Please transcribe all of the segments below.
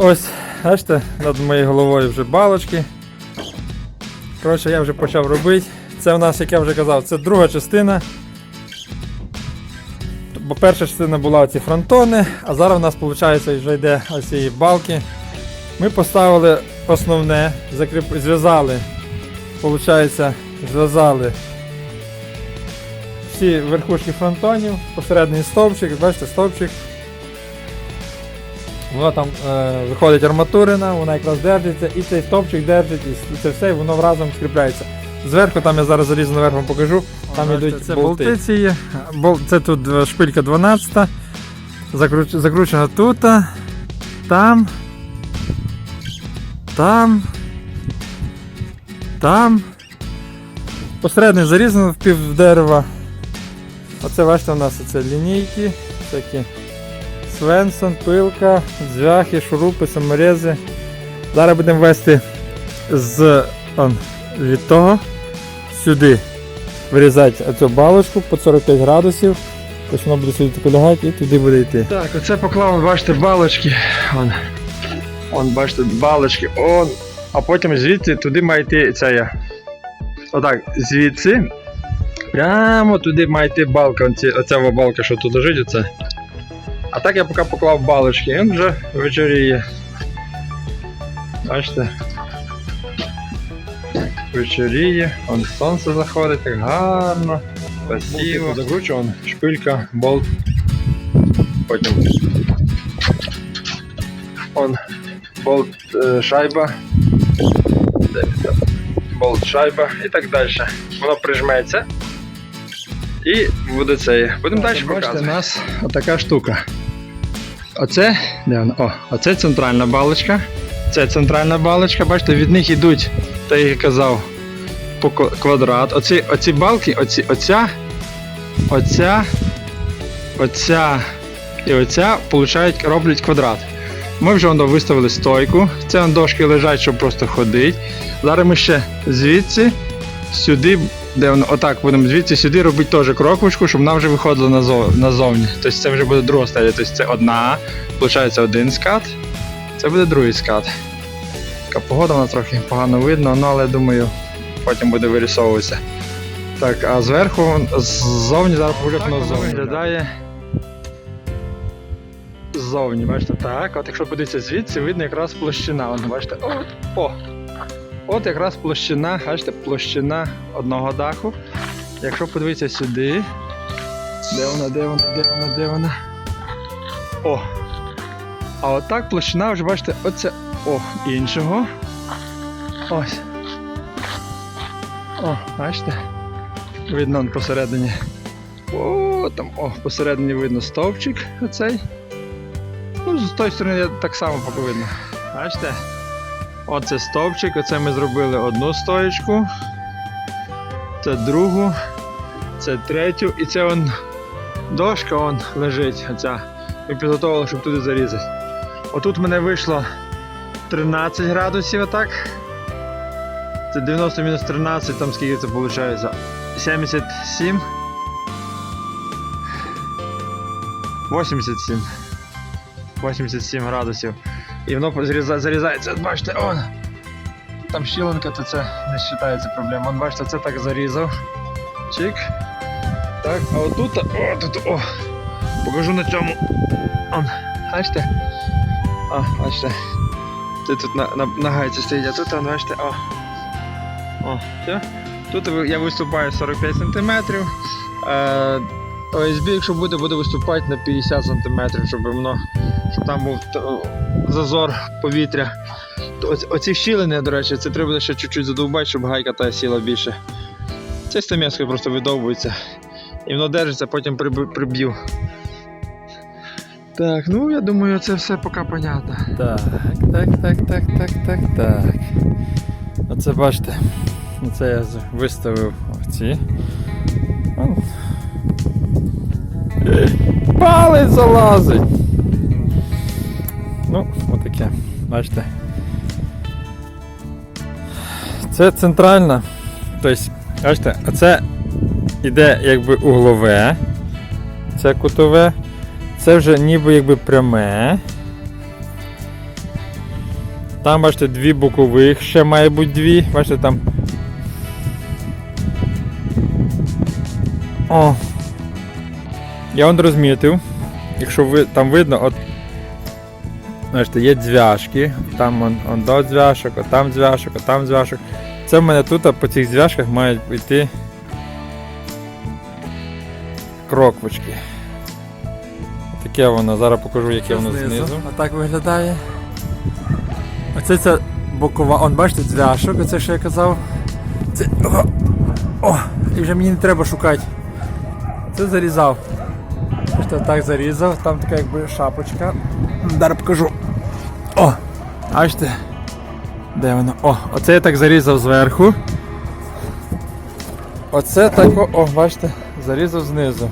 Ось, бачите, над моєю головою вже балочки. Коротше, я вже почав робити. Це у нас, як я вже казав, це друга частина. Бо перша частина була ці фронтони, а зараз у нас виходить вже йде ось ці балки. Ми поставили основне, закріп... зв'язали, зв'язали всі верхушки фронтонів, посередній стовпчик, бачите, стовпчик. Воно там е, виходить арматурина, вона якраз держиться, і цей стовпчик держить, і це все, і воно разом скріпляється. Зверху, там я зараз залізу наверх вам покажу, там йдуть це болти. болти ці є. Бол- Це тут е, шпилька 12, закруч... закручена тут, там, там, там. Посередньо зарізано в пів дерева. Оце бачите, у нас оце лінійки, всякі Свенсон, пилка, дзвяхи, шурупи, саморези. Зараз будемо вести з он, від того сюди вирізати оцю балочку по 45 градусів. Ось воно буде сюди полягати і туди буде йти. Так, оце поклав, бачите, балочки. Он, он бачите, балочки, он. А потім звідси туди має йти ця я. Отак, звідси. Прямо туди має йти балка, оці, оця балка, що тут лежить, оце. А так я поки поклав балочки, він вже вечоріє. Бачите? Вечоріє, он сонце заходить так гарно, красиво. Закручу, он шпилька, болт. Потім. Он болт е, шайба. Болт шайба і так далі. Воно прижметься. І буде це. Будемо далі показувати. У нас отака штука. Оце, де вона? О, оце центральна балочка. Це центральна балочка, бачите, від них йдуть, як я казав, по квадрат. Оці, оці балки, оці, оця, оця, оця і оця получають, роблять квадрат. Ми вже воно виставили стойку. Це вон дошки лежать, щоб просто ходити. Зараз ми ще звідси сюди, де воно отак будемо звідси сюди робити теж кроковочку, щоб вона вже виходила назов, назовні. Тобто це вже буде друга стадія. Тобто це одна, виходить один скат, це буде другий скат. Така погода вона трохи погано видно, ну, але думаю, потім буде вирісовуватися. Так, а зверху, ззовні зараз воно виглядає. Ззовні, бачите, так. От якщо подивитися звідси, видно якраз площина. Вон, бачите, от, о! От якраз площина, бачите, площина одного даху. Якщо подивитися сюди. Де вона, де вона, де вона, де вона? О! А отак площина, вже бачите, оце о, іншого. Ось. О, бачите? Видно посередині. О, там, о, посередині видно стовпчик оцей. Ну, з тої сторони так само поки видно. Бачите? Оце стовпчик, оце ми зробили одну стоєчку. Це другу, це третю і це он дошка он лежить. Оця. Ми підготували, щоб туди зарізати. Отут в мене вийшло 13 градусів отак. Це 90 мінус 13, там скільки це виходить? 77. 87. 87 градусів. І воно зарізається, бачите, о! Там щілинка, то це не вважається проблема. Вон, бачите, це так зарізав. Чик. Так, а отут, о, тут, о! Покажу на цьому. Он, бачите? О, бачите. Ти тут на, на, на гайці стоїть, а тут, он, бачите, о. О, все. Тут я виступаю 45 см. Е, ОСБ, якщо буде, буде виступати на 50 см, щоб воно, щоб там був зазор повітря. Оці- щілини, до речі, це треба ще чуть-чуть задовбати, щоб гайка та сіла більше. Це стамеска просто видовбується. І воно держиться, потім приб'ю. Так, ну я думаю, це все поки понятно. Так, так, так, так, так, так, так. Оце бачите. Оце я виставив оці. Палець залазить. Ну, отаке. Бачите. Це центральна. Тобто, бачите, оце іде якби углове. Це кутове. Це вже ніби якби пряме. Там, бачите, дві бокових, ще має бути дві. Бачите, там. О. Я он розмітив. Якщо ви там видно, от. Бачите, є дзвяшки, там он, он до дзвяшок, от там дзвяшок, от там дзвяшок. Це в мене тут а по цих дзвяшках мають йти кроквочки. Таке воно, зараз покажу, яке воно знизу. Отак виглядає. Оце ця бокова, он бачите, дзвяшок, оце що я казав. Це. О, о, і вже мені не треба шукати. Це зарізав. Бачите, так зарізав, там така якби шапочка. Зараз покажу. О! Бачите? Де воно? О, оце я так зарізав зверху. Оце так, о, о, бачите, зарізав знизу.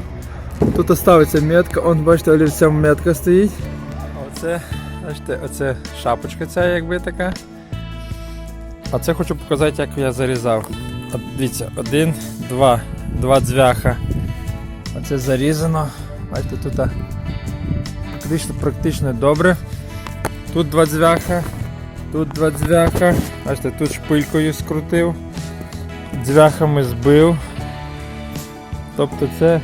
Тут ставиться метка, он, бачите, олівцем метка стоїть. Оце, бачите, оце шапочка ця якби така. А це хочу показати, як я зарізав. От дивіться, один, два, два дзвяха. Оце зарізано. Бачите, тут а, практично, добре. Тут два дзвяха, тут два дзвяха. Бачите, тут шпилькою скрутив, дзвяхами збив. Тобто це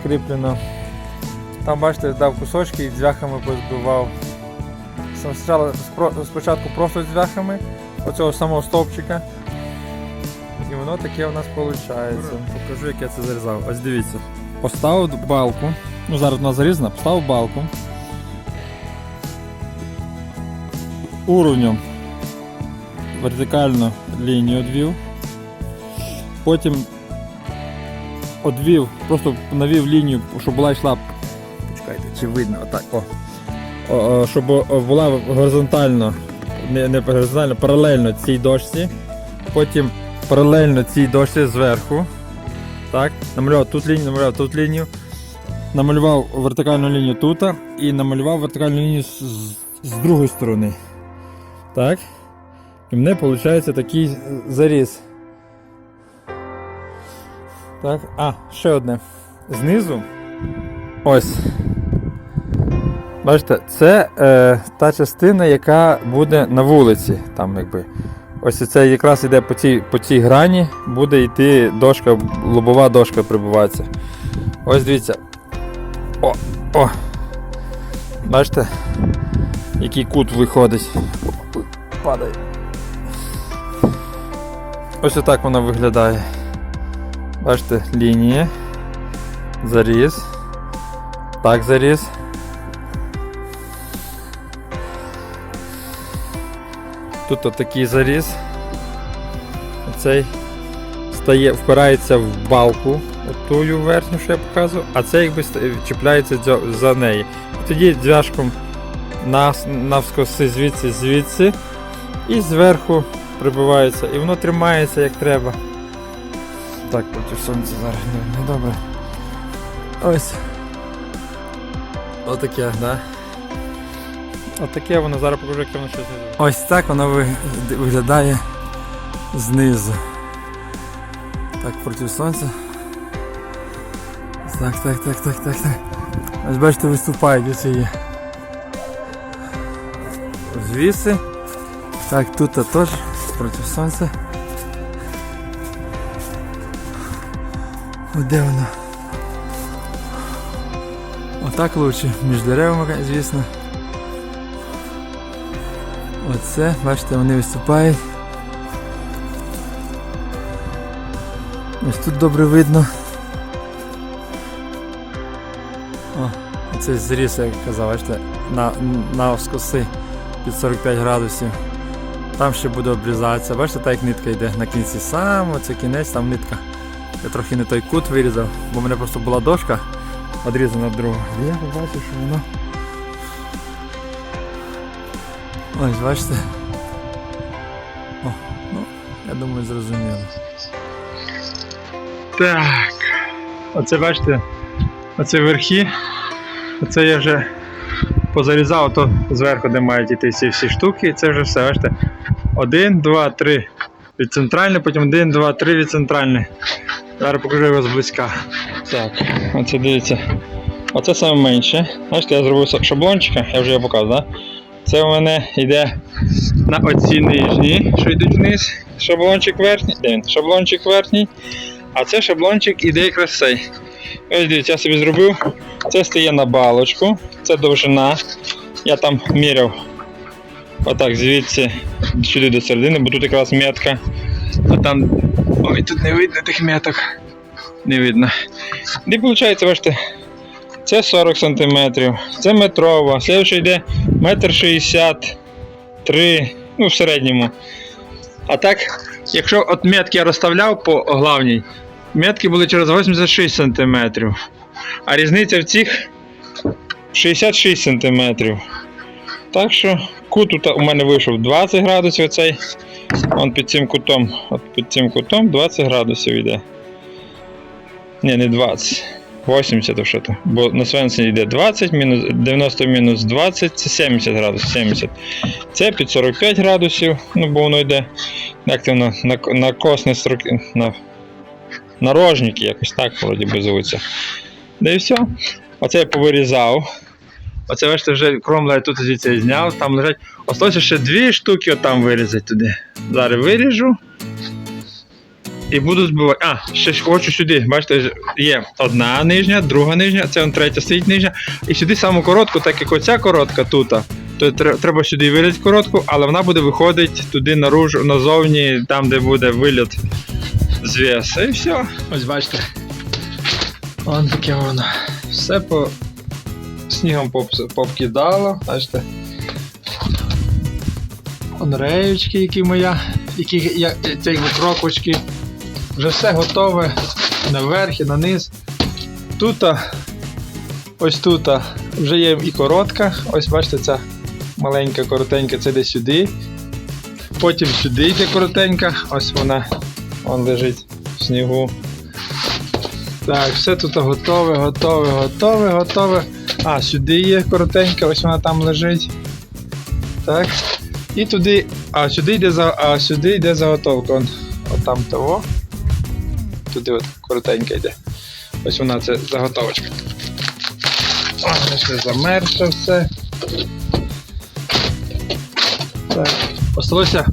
скріплено. Там, бачите, дав кусочки і дзвяхами позбивав. Спочатку просто дзвяхами оцього самого стовпчика. І воно таке у нас виходить. Покажу, як я це зарізав. Ось дивіться. Поставив балку. Ну зараз вона зарізана, поставив балку. Уровнем вертикально лінію одвів. Потім одвів, просто навів лінію, щоб була йшла. Почекайте, чи видно, отак. О. О, щоб була горизонтально, не, не горизонтально, паралельно цій дошці. Потім паралельно цій дошці зверху. Так, намалював тут лінію, намалював тут лінію. Намалював вертикальну лінію тут і намалював вертикальну лінію з, з, з другої сторони. Так. І мене виходить такий заріз. Так, а, ще одне. Знизу. Ось. Бачите, це е, та частина, яка буде на вулиці. Там, якби. Ось це якраз йде по цій, по цій грані, буде йти дошка, лобова дошка прибуватися. Ось дивіться. О, о. Бачите, який кут виходить. Падає. Ось отак вона виглядає. Бачите, лінії. Заріз. Так заріз. Тут отакий заріз. Цей стає, впирається в балку, тую верхню, що я показував, а цей якби чіпляється за неї. Тоді дзвяшком нас, навскоси звідси звідси і зверху прибивається. І воно тримається як треба. Так, проти сонця зараз не, не добре. Ось. Отаке, да? Отаке воно, зараз покажу, яке воно щось. Ось так воно виглядає знизу. Так, проти сонця. Так, так, так, так, так, так. Ось бачите, виступають оці є. Звіси. Так, тут теж проти сонця. О, де воно? Отак лучше, між деревами, звісно. Оце, бачите, вони виступають. Ось тут добре видно. О, оцей зріз, як казав, бачите, на, навскоси під 45 градусів. Там ще буде обрізатися. Бачите, так як нитка йде на кінці сам, оце кінець, там нитка. Я трохи не той кут вирізав, бо в мене просто була дошка відрізана від другого. Я побачив, що воно. Ось, бачите. О, ну, я думаю, зрозуміло. Так. Оце бачите, оце верхи. Оце я вже позарізав то зверху, де мають іти ці всі штуки, і це вже все, бачите. Один, два, три від центральної, потім один, два, три від центральної. Зараз покажу його зблизька. Так, оце дивіться. Оце саме менше. Бачите, я зробив шаблончика, я вже його показав, да? Це у мене йде на оці нижні, що йдуть вниз. Шаблончик верхній. Де він? Шаблончик верхній. А це шаблончик іде якраз цей. Ось дивіться, я собі зробив. Це стає на балочку, це довжина. Я там міряв отак звідси сюди до середини, бо тут якраз метка. А там. Ой, тут не видно тих меток. Не видно. І виходить, бачите, це 40 см, це метрова, слідчий йде метр 63, ну в середньому. А так, якщо от метки я розставляв по главній, метки були через 86 см. А різниця в цих 66 см. Так що кут у мене вийшов 20 градусів оцей. Он під цим кутом, от під цим кутом 20 градусів йде. Ні, не 20. 80 то що то. Бо на Свенсені йде 20, мінус, 90 мінус 20, це 70 градусів. 70. Це під 45 градусів, ну бо воно йде це воно, на, на косне строки, на нарожники, якось так вроді би звуться. Да і все. Оце я повирізав. Оце бачите, вже кромла я тут звідси зняв, там лежать. Осталося ще дві штуки отам вирізати туди. Зараз виріжу. І буду збивати. А, ще ж хочу сюди. Бачите, є одна нижня, друга нижня, це он третя стоїть нижня. І сюди саму коротку, так як оця коротка тут, то треба сюди вирізати коротку, але вона буде виходити туди наружу, назовні, там, де буде виліт зв'яз. І все. Ось бачите. Вон таке воно. Все по снігом поп- попкидало, бачите. Он реєчки, які моя, які я, ці крокочки. Вже все готове наверх і на низ. Тут, ось тут вже є і коротка. Ось бачите, ця маленька коротенька, це йде сюди. Потім сюди йде коротенька, ось вона вон лежить в снігу. Так, все тут готове, готове, готове, готове. А, сюди є коротенька, ось вона там лежить. Так. І туди. А сюди йде за. А сюди йде заготовка. Он, от там того. Туди от коротенька йде. Ось вона це заготовочка. О, ще замерзше все. Так. Осталося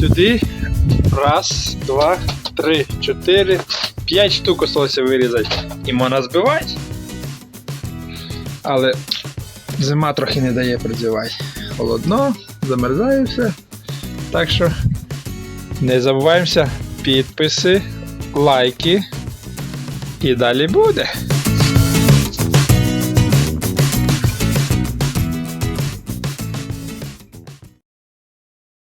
сюди. Раз, два, три, чотири, п'ять штук осталося вирізати. І можна збивати. Але зима трохи не дає працювати. Холодно, замерзає все. Так що не забуваємося підписи, лайки. І далі буде.